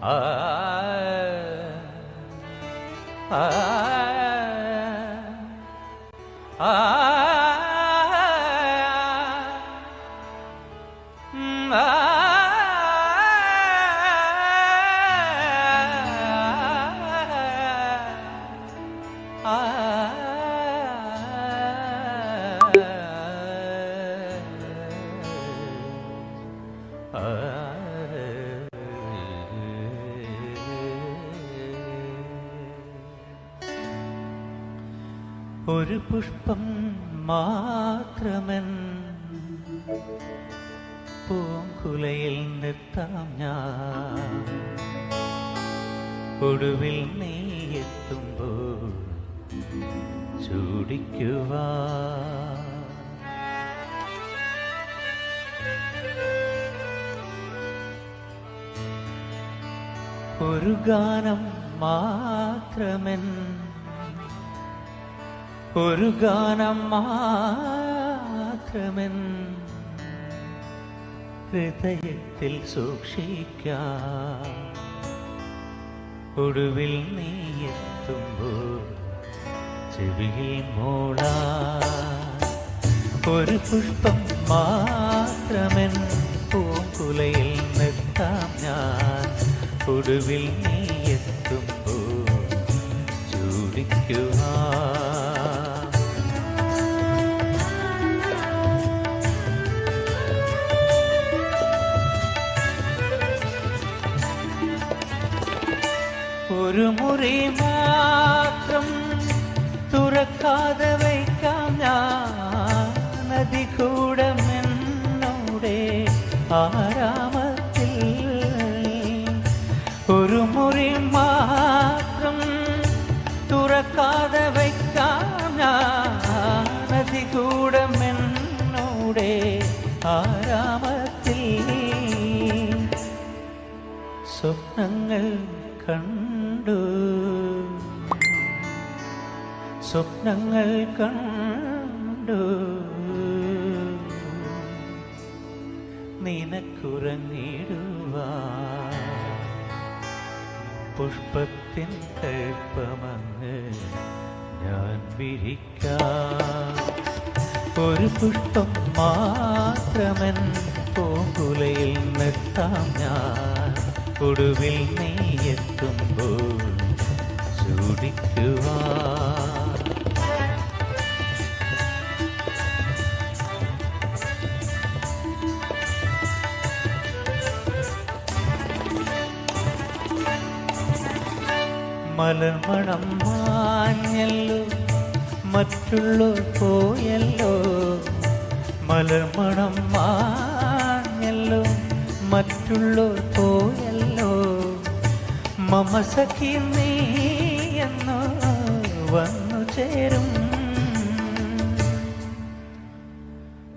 哎哎哎哎。ഒരു പുഷ്പം മാത്രമൻ. പൂങ്കുലയിൽ നിർത്താം ഞാൻ. ഒടുവിൽ നീ എത്തുമ്പോൾ ചൂടിക്കുവാ ഒരു ഗാനം മാത്രമൻ. ഒരു ഗാനം മാത്രമൻ ഹൃദയത്തിൽ സൂക്ഷിക്കാം. ഒടുവിൽ നീ എത്തുമ്പോൾ ചെവിയിൽ മോള ഒരു പുഷ്പം മാത്രമൻ പൂങ്കുലയിൽ നിർത്താം ഞാൻ. ഒടുവിൽ നീ എത്തുമ്പോൾ ചൂടിക്കുവാ ഒരു മുറി മാത്രം തുറക്കാതെ വയ്ക്കാം ഞാൻ. നദി കൂടമെന്നോടെ ആരാമത്തിൽ? ഒരു മുറി മാത്രം തുറക്കാതെ വയ്ക്കാം ഞാൻ. നദി കൂടമെന്നോടെ ആരാമത്തിൽ? സ്വപ്നങ്ങൾ കണ്ടു. സ്വപ്നങ്ങൾ കണ്ടു. നിനക്കുറങ്ങിടുക പുഷ്പത്തിൻ കൽപ്പമങ്ങ് ഞാൻ വിരിക്കാം. ഒരു പുഷ്പം മാത്രമൻ പൂങ്കുലയിൽ നിർത്താം ഞാൻ. ഒടുവിൽ നീ എത്തുമ്പോൾ ചൂടിക്കുവാ മലർമണം മാഞ്ഞല്ലോ മറ്റുള്ളോ പോയല്ലോ. മലർമണം മാഞ്ഞല്ലോ മറ്റുള്ളോ പോയല്ലോ മമ സഖി നീ എന്ന് വന്നു ചേരും.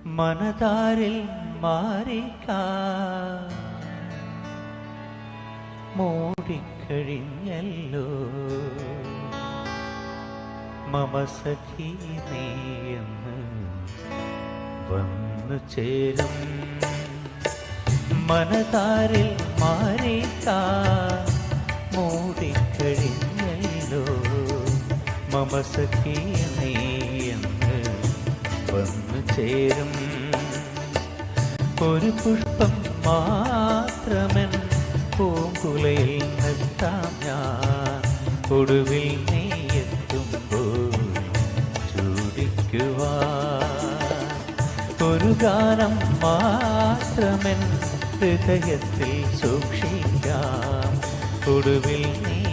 മനതാരിൽ മാറിക്കഴിഞ്ഞല്ലോ മൂടിക്കഴിഞ്ഞല്ലോ. മമ സഖി നീയെന്ന് വന്നു ചേരും. മനതാരിൽ മാറിക്കാ. മൂടിക്കഴിഞ്ഞല്ലോ. മമ വന്നു ചേരും. ഒരു പുഷ്പം മാത്രമൻ പൂങ്കുലയിൽ നിർത്താം ഞാൻ. ഒടുവിൽ നീ എത്തുമ്പോൾ ചൂടിക്കുവാൻ. ഒരു ഗാനം മാത്രമെൻ ഹൃദയത്തിൽ സൂക്ഷിക്കാം. ഒടുവിൽ നീ